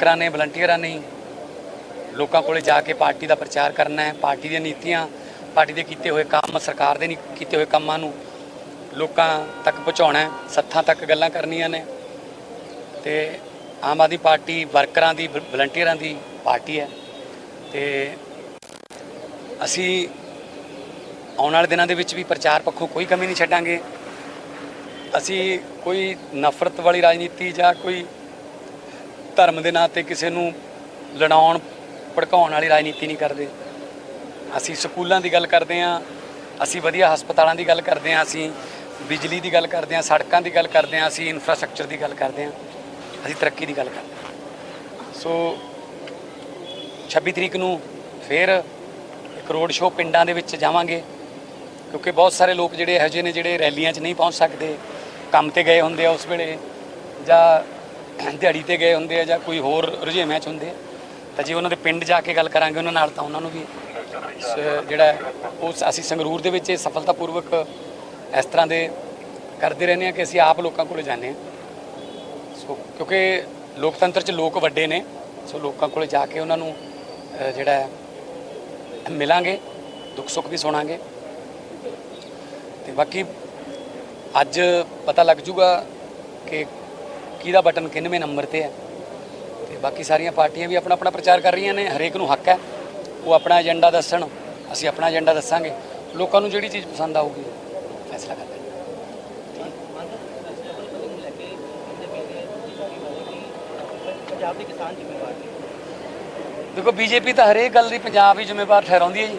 ਵਰਕਰਾਂ ਨੇ ਵਲੰਟੀਅਰਾਂ ਨੇ ਲੋਕਾਂ ਕੋਲੇ ਜਾ ਕੇ ਪਾਰਟੀ ਦਾ ਪ੍ਰਚਾਰ ਕਰਨਾ ਹੈ, ਪਾਰਟੀ ਦੀਆਂ ਨੀਤੀਆਂ, ਪਾਰਟੀ ਦੇ ਕੀਤੇ ਹੋਏ ਕੰਮ, ਸਰਕਾਰ ਦੇ ਨਹੀਂ ਕੀਤੇ ਹੋਏ ਕੰਮਾਂ ਨੂੰ ਲੋਕਾਂ ਤੱਕ ਪਹੁੰਚਾਉਣਾ ਹੈ, ਸੱਥਾਂ ਤੱਕ ਗੱਲਾਂ ਕਰਨੀਆਂ ਨੇ ਤੇ ਆਮ ਆਦਮੀ ਪਾਰਟੀ ਵਰਕਰਾਂ ਦੀ ਵ- ਵਲੰਟੀਅਰਾਂ ਦੀ ਪਾਰਟੀ ਹੈ ਤੇ ਅਸੀਂ ਆਉਣ ਵਾਲੇ ਦਿਨਾਂ ਦੇ ਵਿੱਚ ਵੀ ਪ੍ਰਚਾਰ ਪੱਖੋਂ ਕੋਈ ਕਮੀ ਨਹੀਂ ਛੱਡਾਂਗੇ। ਅਸੀਂ ਕੋਈ ਨਫ਼ਰਤ ਵਾਲੀ ਰਾਜਨੀਤੀ ਜਾਂ ਕੋਈ ਧਰਮ ਦੇ ਨਾਂ ਤੇ ਕਿਸੇ ਨੂੰ ਲੜਾਉਣ, ਭੜਕਾਉਣ ਵਾਲੀ ਰਾਜਨੀਤੀ ਨਹੀਂ ਕਰਦੇ। ਅਸੀਂ ਸਕੂਲਾਂ ਦੀ ਗੱਲ ਕਰਦੇ ਹਾਂ, ਅਸੀਂ ਵਧੀਆ ਹਸਪਤਾਲਾਂ ਦੀ ਗੱਲ ਕਰਦੇ ਹਾਂ, ਅਸੀਂ ਬਿਜਲੀ ਦੀ ਗੱਲ ਕਰਦੇ ਹਾਂ, ਸੜਕਾਂ ਦੀ ਗੱਲ ਕਰਦੇ ਹਾਂ, ਅਸੀਂ ਇਨਫਰਾਸਟ੍ਰਕਚਰ ਦੀ ਗੱਲ ਕਰਦੇ ਹਾਂ, ਅਸੀਂ ਤਰੱਕੀ ਦੀ ਗੱਲ ਕਰਦੇ ਹਾਂ। ਸੋ 26 ਤਰੀਕ ਨੂੰ ਫਿਰ ਇੱਕ ਰੋਡ ਸ਼ੋਅ ਪਿੰਡਾਂ ਦੇ ਵਿੱਚ ਜਾਵਾਂਗੇ, ਕਿਉਂਕਿ ਬਹੁਤ ਸਾਰੇ ਲੋਕ ਜਿਹੜੇ ਇਹੋ ਜਿਹੇ ਨੇ ਜਿਹੜੇ ਰੈਲੀਆਂ 'ਚ ਨਹੀਂ ਪਹੁੰਚ ਸਕਦੇ, ਕੰਮ ਤੇ ਗਏ ਹੁੰਦੇ ਆ ਉਸ ਵੇਲੇ ਜਾਂ ਦਿਹਾੜੀ ਤੇ ਗਏ ਹੁੰਦੇ ਆ ਜਾਂ ਕੋਈ ਹੋਰ ਰੁਝੇਵਿਆਂ 'ਚ ਹੁੰਦੇ ਆ। ਤਾਂ ਜੇ ਉਹਨਾਂ ਦੇ ਪਿੰਡ ਜਾ ਕੇ ਗੱਲ ਕਰਾਂਗੇ ਉਹਨਾਂ ਨਾਲ ਤਾਂ ਉਹਨਾਂ ਨੂੰ ਵੀ ਸ- ਜਿਹੜਾ ਉਹ ਅਸੀਂ ਸੰਗਰੂਰ ਦੇ ਵਿੱਚ ਇਹ ਸਫਲਤਾਪੂਰਵਕ ਇਸ ਤਰ੍ਹਾਂ ਦੇ ਕਰਦੇ ਰਹਿੰਦੇ ਆ ਕਿ ਅਸੀਂ ਆਪ ਲੋਕਾਂ ਕੋਲ ਜਾਂਦੇ ਹਾਂ। ਸੋ ਕਿਉਂਕਿ ਲੋਕਤੰਤਰ 'ਚ ਲੋਕ ਵੱਡੇ ਨੇ ਸੋ ਲੋਕਾਂ ਕੋਲ ਜਾ ਕੇ ਉਹਨਾਂ ਨੂੰ ਅ, ਜਿਹੜਾ ਹੈ, ਮਿਲਾਂਗੇ ਦੁੱਖ ਸੁੱਖ ਵੀ ਸੁਣਾਂਗੇ। ਤੇ ਬਾਕੀ ਅੱਜ ਪਤਾ ਲੱਗ ਜੂਗਾ ਕਿ ਕਿਹਦਾ ਬਟਨ ਕਿੰਨਵੇਂ ਨੰਬਰ ਤੇ ਹੈ। ਤੇ ਬਾਕੀ ਸਾਰੀਆਂ ਪਾਰਟੀਆਂ ਵੀ ਆਪਣਾ ਆਪਣਾ ਪ੍ਰਚਾਰ ਕਰ ਰਹੀਆਂ ਨੇ, ਹਰੇਕ ਨੂੰ ਹੱਕ ਹੈ। ਉਹ ਆਪਣਾ ਏਜੰਡਾ ਦੱਸਣ, ਅਸੀਂ ਆਪਣਾ ਏਜੰਡਾ ਦੱਸਾਂਗੇ। ਲੋਕਾਂ ਨੂੰ ਜਿਹੜੀ ਚੀਜ਼ ਪਸੰਦ ਆਊਗੀ, ਫੈਸਲਾ ਕਰ ਲੈਣਗੇ ਪੰਜਾਬ ਦੇ ਕਿਸਾਨ ਜ਼ਿੰਮੇਵਾਰ ਨੇ ਦੇਖੋ ਬੀਜੇਪੀ ਤਾਂ ਹਰੇਕ ਗੱਲ ਦੀ ਪੰਜਾਬ ਹੀ ਜ਼ਿੰਮੇਵਾਰ ਠਹਿਰਾਉਂਦੀ ਹੈ ਜੀ।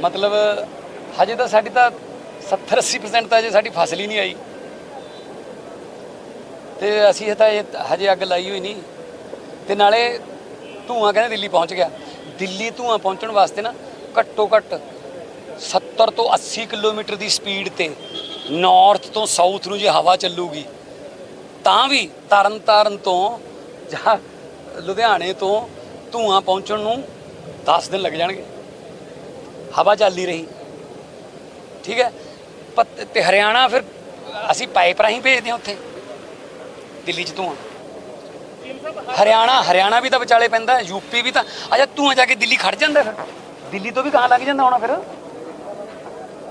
ਮਤਲਬ, ਹਜੇ ਤਾਂ ਸਾਡੀ ਤਾਂ 70 80% ਤਾਂ ਹਜੇ ਸਾਡੀ ਫਸਲ ਹੀ ਨਹੀਂ ਆਈ। ਤੇ ਅਸੀਂ ਤਾਂ ਇਹ ਹਜੇ ਅੱਗ ਲਾਈ ਹੋਈ ਨਹੀਂ। ਤੇ ਨਾਲੇ ਧੂਆਂ ਕਹਿੰਦੇ ਦਿੱਲੀ ਪਹੁੰਚ ਗਿਆ। ਦਿੱਲੀ ਧੂਆਂ ਪਹੁੰਚਣ ਵਾਸਤੇ ਨਾ ਘੱਟੋ ਘੱਟ 70 ਤੋਂ 80 ਕਿਲੋਮੀਟਰ ਦੀ ਸਪੀਡ ਤੇ ਨਾਰਥ ਤੋਂ ਸਾਊਥ ਨੂੰ ਜੇ ਹਵਾ ਚੱਲੂਗੀ, ਤਾਂ ਵੀ ਤਰਨ ਤਾਰਨ ਤੋਂ ਜਾਂ ਲੁਧਿਆਣੇ ਤੋਂ ਧੂਆਂ ਪਹੁੰਚਣ ਨੂੰ 10 ਦਿਨ ਲੱਗ ਜਾਣਗੇ। ਹਵਾ ਚੱਲਦੀ ਰਹੀ। ਠੀਕ ਹੈ? ਪਤ- ਤੇ ਹਰਿਆਣਾ ਫਿਰ ਅਸੀਂ ਪਾਈਪ ਰਾਹੀਂ ਭੇਜਦੇ ਹਾਂ ਉੱਥੇ। ਦਿੱਲੀ 'ਚ ਧੂਆਂ ਹਰਿਆਣਾ ਹਰਿਆਣਾ ਵੀ ਤਾਂ ਵਿਚਾਲੇ ਪੈਂਦਾ ਯੂਪੀ ਵੀ ਤਾਂ, ਅੱਛਾ ਧੂਆਂ ਜਾ ਕੇ ਦਿੱਲੀ ਖੜ ਜਾਂਦਾ ਫਿਰ। ਦਿੱਲੀ ਤੋਂ ਵੀ ਕਹਾਂ ਲੱਗ ਜਾਂਦਾ ਹੋਣਾ ਫਿਰ।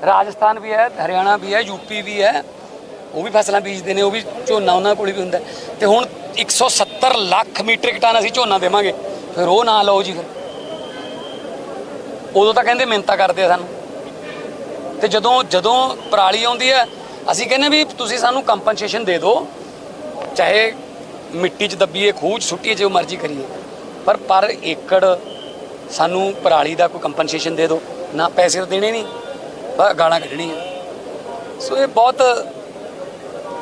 ਰਾਜਸਥਾਨ ਵੀ ਹੈ, ਹਰਿਆਣਾ ਵੀ ਹੈ ਯੂਪੀ ਵੀ ਹੈ। ਉਹ ਵੀ ਫਸਲਾਂ ਬੀਜਦੇ ਨੇ, ਉਹ ਵੀ ਝੋਨਾ ਉਹਨਾਂ ਕੋਲ ਵੀ ਹੁੰਦਾ। ਹੈ। ਤੇ ਹੁਣ 170 ਲੱਖ ਮੀਟ੍ਰਿਕ ਟਨ ਅਸੀਂ ਝੋਨਾ ਦੇਵਾਂਗੇ। ਫਿਰ ਉਹ ਨਾ ਲਓ ਜੀ ਫਿਰ। ਉਦੋਂ ਤਾਂ ਕਹਿੰਦੇ ਮਿਹਨਤਾਂ ਕਰਦੇ ਆ ਸਾਨੂੰ। ਤੇ ਜਦੋਂ ਜਦੋਂ ਪਰਾਲੀ ਆਉਂਦੀ ਹੈ, ਅਸੀਂ ਕਹਿੰਦੇ ਵੀ ਤੁਸੀਂ ਸਾਨੂੰ ਕੰਪਨਸੇਸ਼ਨ ਦੇ ਦਿਓ। ਚਾਹੇ ਮਿੱਟੀ 'ਚ ਦੱਬੀਏ, ਖੂਹ 'ਚ ਸੁੱਟੀਏ, ਜੋ ਮਰਜ਼ੀ ਕਰੀਏ। ਪਰ ਪਰ ਏਕੜ ਸਾਨੂੰ ਪਰਾਲੀ ਦਾ ਕੋਈ ਕੰਪਨਸੇਸ਼ਨ ਦੇ ਦਿਓ। ਨਾ ਪੈਸੇ ਤਾਂ ਦੇਣੇ ਨਹੀਂ ਪਰ ਗਾਲਾਂ ਕੱਢਣੀਆਂ। ਸੋ ਇਹ ਬਹੁਤ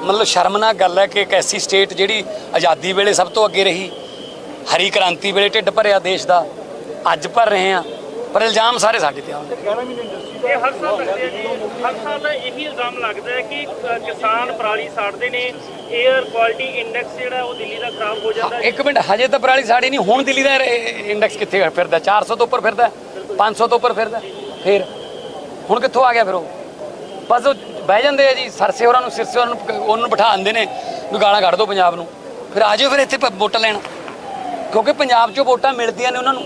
ਮਤਲਬ ਸ਼ਰਮਨਾਕ ਗੱਲ ਹੈ ਕਿ ਇੱਕ ਐਸੀ ਸਟੇਟ ਜਿਹੜੀ ਆਜ਼ਾਦੀ ਵੇਲੇ ਸਭ ਤੋਂ ਅੱਗੇ ਰਹੀ, ਹਰੀ ਕ੍ਰਾਂਤੀ ਵੇਲੇ ਢਿੱਡ ਭਰਿਆ ਦੇਸ਼ ਦਾ, ਅੱਜ ਭਰ ਰਹੇ ਆ ਪਰ ਇਲਜ਼ਾਮ ਸਾਰੇ ਸਾਡੇ ਤੇ ਆਉਂਦੇ ਇਹ ਹਰ ਸਾਲ ਲੱਗਦੇ ਆ ਜੀ। ਹਰ ਸਾਲ ਦਾ ਇਹੀ ਇਲਜ਼ਾਮ ਲੱਗਦਾ ਹੈ ਕਿ ਅ, ਕਿਸਾਨ ਪਰਾਲੀ ਸਾੜਦੇ ਨੇ 에ਅਰ ਕੁਆਲਿਟੀ ਇੰਡੈਕਸ ਜਿਹੜਾ ਉਹ ਦਿੱਲੀ ਦਾ ਖਰਾਬ ਹੋ ਜਾਂਦਾ ਹੈ ਇੱਕ ਮਿੰਟ ਹਜੇ ਤਾਂ ਪਰਾਲੀ ਸਾੜੀ ਨਹੀਂ ਹੁਣ ਦਿੱਲੀ ਦਾ ਇੰਡੈਕਸ ਕਿੱਥੇ ਫਿਰਦਾ? 400 ਤੋਂ ਉੱਪਰ ਫਿਰਦਾ 500 ਤੋਂ ਉੱਪਰ ਫਿਰਦਾ ਫਿਰ ਹੁਣ ਕਿੱਥੋਂ ਆ ਗਿਆ ਫਿਰ ਉਹ? ਬਸ ਉਹ ਬਹਿ ਜਾਂਦੇ ਆ ਜੀ ਸਰਸੇ ਹੋਰਾਂ ਨੂੰ ਸਿਰਸੇ ਹੋਰਾਂ ਨੂੰ ਉਹਨੂੰ ਬਿਠਾ ਦਿੰਦੇ ਨੇ ਵੀ ਗਾਲਾਂ ਕੱਢ ਦਿਓ ਪੰਜਾਬ ਨੂੰ। ਫਿਰ ਆ ਜਾਓ ਫਿਰ ਇੱਥੇ ਪ- ਵੋਟਾਂ ਲੈਣ। ਕਿਉਂਕਿ ਪੰਜਾਬ 'ਚੋਂ ਵੋਟਾਂ ਮਿਲਦੀਆਂ ਨੇ ਉਹਨਾਂ ਨੂੰ।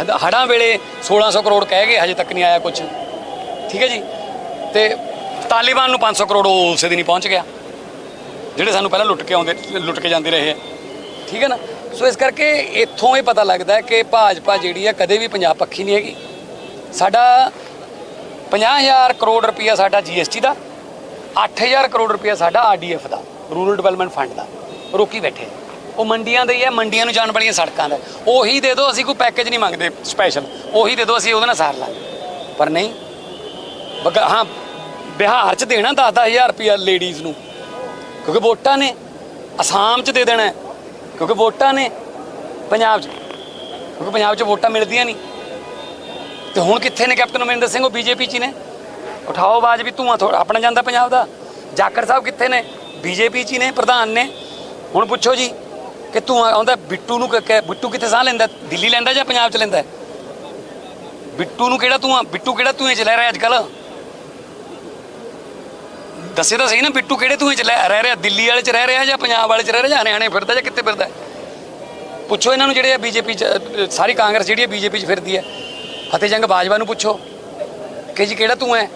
ਹੜ- ਹੜ੍ਹਾਂ ਵੇਲੇ 1600 ਕਰੋੜ ਕਹਿ ਗਏ, ਹਜੇ ਤੱਕ ਨਹੀਂ ਆਇਆ ਕੁਝ ਠੀਕ ਹੈ ਜੀ? ਤੇ ਤਾਲਿਬਾਨ ਨੂੰ 500 ਕਰੋੜ ਉਹ ਉਸੇ ਦਿਨ ਹੀ ਪਹੁੰਚ ਗਿਆ। ਜਿਹੜੇ ਸਾਨੂੰ ਪਹਿਲਾਂ ਲੁੱਟ ਕੇ ਆਉਂਦੇ, ਲੁੱਟ ਕੇ ਜਾਂਦੇ ਰਹੇ। ਠੀਕ ਹੈ ਨਾ? ਸੋ ਇਸ ਕਰਕੇ ਇੱਥੋਂ ਇਹ ਪਤਾ ਲੱਗਦਾ ਕਿ ਭਾਜਪਾ ਜਿਹੜੀ ਹੈ ਕਦੇ ਵੀ ਪੰਜਾਬ ਪੱਖੀ ਨਹੀਂ ਹੈਗੀ। ਸਾਡਾ 50000 ਕਰੋੜ ਰੁਪਈਆ ਸਾਡਾ ਜੀਐਸਟੀ ਦਾ 8000 ਕਰੋੜ ਰੁਪਈਆ ਸਾਡਾ ਆਰਡੀਐਫ ਦਾ ਰੂਰਲ ਡਿਵੈਲਪਮੈਂਟ ਫੰਡ ਦਾ। ਰੋਕੀ ਬੈਠੇ। ਉਹ ਮੰਡੀਆਂ ਦੇ ਹੀ ਹੈ, ਮੰਡੀਆਂ ਨੂੰ ਜਾਣ ਵਾਲੀਆਂ ਸੜਕਾਂ ਦਾ। ਉਹੀ ਦੇ ਦਿਓ, ਅਸੀਂ ਕੋਈ ਪੈਕੇਜ ਨਹੀਂ ਮੰਗਦੇ ਸਪੈਸ਼ਲ ਉਹੀ ਦੇ ਦਿਓ, ਅਸੀਂ ਉਹਦੇ ਨਾਲ ਸਾਰ ਲਾਂਗੇ। ਪਰ ਨਹੀਂ। ਬਗਾ ਹਾਂ, ਬਿਹਾਰ 'ਚ ਦੇਣਾ 10-10000 ਰੁਪਈਆ ਲੇਡੀਜ਼ ਨੂੰ। ਕਿਉਂਕਿ ਵੋਟਾਂ ਨੇ। ਅਸਾਮ 'ਚ ਦੇ ਦੇਣਾ ਕਿਉਂਕਿ ਵੋਟਾਂ ਨੇ। ਪੰਜਾਬ 'ਚ। ਕਿਉਂਕਿ ਪੰਜਾਬ 'ਚ ਵੋਟਾਂ ਮਿਲਦੀਆਂ ਨਹੀਂ। ਤੇ ਹੁਣ ਕਿੱਥੇ ਨੇ ਕੈਪਟਨ ਅਮਰਿੰਦਰ ਸਿੰਘ, ਉਹ ਬੀਜੇਪੀ 'ਚ ਹੀ ਨੇ। ਉਠਾਓ ਆਵਾਜ਼ ਵੀ ਧੂਆਂ ਥੋੜਾ ਆਪਣਾ ਜਾਂਦਾ ਪੰਜਾਬ ਦਾ। ਜਾਖੜ ਸਾਹਿਬ ਕਿੱਥੇ ਨੇ? ਬੀਜੇਪੀ 'ਚ ਹੀ ਨੇ, ਪ੍ਰਧਾਨ ਨੇ। ਹੁਣ ਪੁੱਛੋ ਜੀ। ਕਿ ਧੂਆਂ ਆਉਂਦਾ ਬਿੱਟੂ ਨੂੰ ਕ- ਬਿੱਟੂ ਕਿੱਥੇ ਸਾਹ ਲੈਂਦਾ ਦਿੱਲੀ ਲੈਂਦਾ ਜਾਂ ਪੰਜਾਬ 'ਚ ਲੈਂਦਾ ਬਿੱਟੂ ਨੂੰ ਕਿਹੜਾ ਧੂਆਂ ਬਿੱਟੂ ਕਿਹੜਾ ਧੂਏ 'ਚ ਲੈ ਰਿਹਾ ਅੱਜ ਕੱਲ ਦੱਸੇ ਤਾਂ ਸਹੀ ਨਾ, ਬਿੱਟੂ ਕਿਹੜੇ ਧੂਏ 'ਚ ਲੈ ਰਹਿ ਰਿਹਾ? ਦਿੱਲੀ ਵਾਲੇ 'ਚ ਰਹਿ ਰਿਹਾ ਜਾਂ ਪੰਜਾਬ ਵਾਲੇ 'ਚ ਰਹਿ ਰਿਹਾ ਜਾਂ ਹਰਿਆਣੇ ਫਿਰਦਾ ਜਾਂ ਕਿੱਥੇ ਫਿਰਦਾ ਪੁੱਛੋ ਇਹਨਾਂ ਨੂੰ ਜਿਹੜੇ ਆ ਬੀਜੇਪੀ 'ਚ ਸਾਰੀ ਕਾਂਗਰਸ ਜਿਹੜੀ ਹੈ ਬੀਜੇਪੀ 'ਚ ਫਿਰਦੀ ਹੈ। ਫਤਿਹ ਜੰਗ ਬਾਜਵਾ ਨੂੰ ਪੁੱਛੋ ਕਿ ਜੀ ਕਿਹੜਾ ਤੂੰ ਹੈ?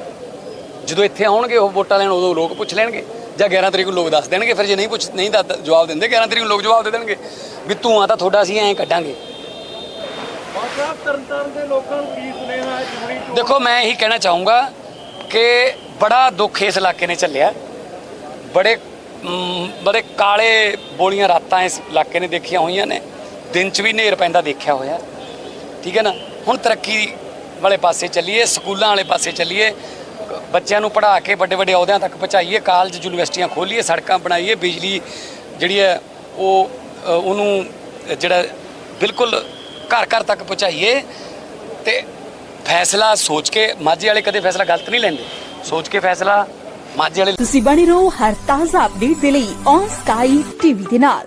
ਜਦੋਂ ਇੱਥੇ ਆਉਣਗੇ, ਉਹ ਵੋਟਾਂ ਲੈਣ, ਉਦੋਂ ਲੋਕ ਪੁੱਛ ਲੈਣਗੇ। ਜਾਂ 11 ਤਰੀਕ ਨੂੰ ਲੋਕ ਦੱਸ ਦੇਣਗੇ, ਫਿਰ ਜੇ ਨਹੀਂ ਪੁੱਛ ਨਹੀਂ ਦੱਸ ਜਵਾਬ ਦਿੰਦੇ 11 ਤਰੀਕ ਨੂੰ ਲੋਕ ਜਵਾਬ ਦੇ ਦੇਣਗੇ ਵੀ ਤੂੰ ਤਾਂ ਤੁਹਾਡਾ ਅਸੀਂ ਐਂ ਕੱਢਾਂਗੇ। ਬਾਦਸ਼ਾਹ ਤਰਨਤਾਰਨ ਦੇ ਲੋਕਾਂ ਨੂੰ ਕੀ ਸੁਨੇਹਾ ਹੈ ਜੁੜੀ ਦੇਖੋ, ਮੈਂ ਇਹੀ ਕਹਿਣਾ ਚਾਹੂੰਗਾ ਕਿ ਬੜਾ ਦੁੱਖ ਇਸ ਇਲਾਕੇ ਨੇ ਚੱਲਿਆ ਬੜੇ ਬੜੇ ਕਾਲੇ ਬੋਲੀਆਂ ਰਾਤਾਂ ਇਸ ਇਲਾਕੇ ਨੇ ਦੇਖੀਆਂ ਹੋਈਆਂ ਨੇ। ਦਿਨ 'ਚ ਵੀ ਹਨੇਰ ਪੈਂਦਾ ਦੇਖਿਆ ਹੋਇਆ। ਠੀਕ ਹੈ ਨਾ? ਹੁਣ ਤਰੱਕੀ ਵਾਲੇ ਪਾਸੇ ਚੱਲੀਏ, ਸਕੂਲਾਂ ਵਾਲੇ ਪਾਸੇ ਚੱਲੀਏ। ਬੱਚਿਆਂ ਨੂੰ ਪੜ੍ਹਾ ਕੇ ਵੱਡੇ ਵੱਡੇ ਅਹੁਦਿਆਂ ਤੱਕ ਪਹੁੰਚਾਈਏ, ਕਾਲਜ, ਯੂਨੀਵਰਸਿਟੀਆਂ ਖੋਲੀਏ, ਸੜਕਾਂ ਬਣਾਈਏ, ਬਿਜਲੀ ਜਿਹੜੀ ਹੈ ਉਹ ਉਹਨੂੰ ਜਿਹੜਾ ਬਿਲਕੁਲ ਘਰ ਘਰ ਤੱਕ ਪਹੁੰਚਾਈਏ ਤੇ ਫੈਸਲਾ ਸੋਚ ਕੇ ਮਾਝੇ ਵਾਲੇ ਕਦੇ ਫੈਸਲਾ ਗਲਤ ਨਹੀਂ ਲੈਂਦੇ। ਸੋਚ ਕੇ ਫੈਸਲਾ ਮਾਝੇ ਵਾਲੇ ਤੁਸੀਂ ਬਣੇ ਰਹੋ ਹਰ ਤਾਜ਼ਾ ਅਪਡੇਟ ਦੇ ਲਈ ਔਨ ਸਕਾਈ ਟੀਵੀ ਦੇ ਨਾਲ।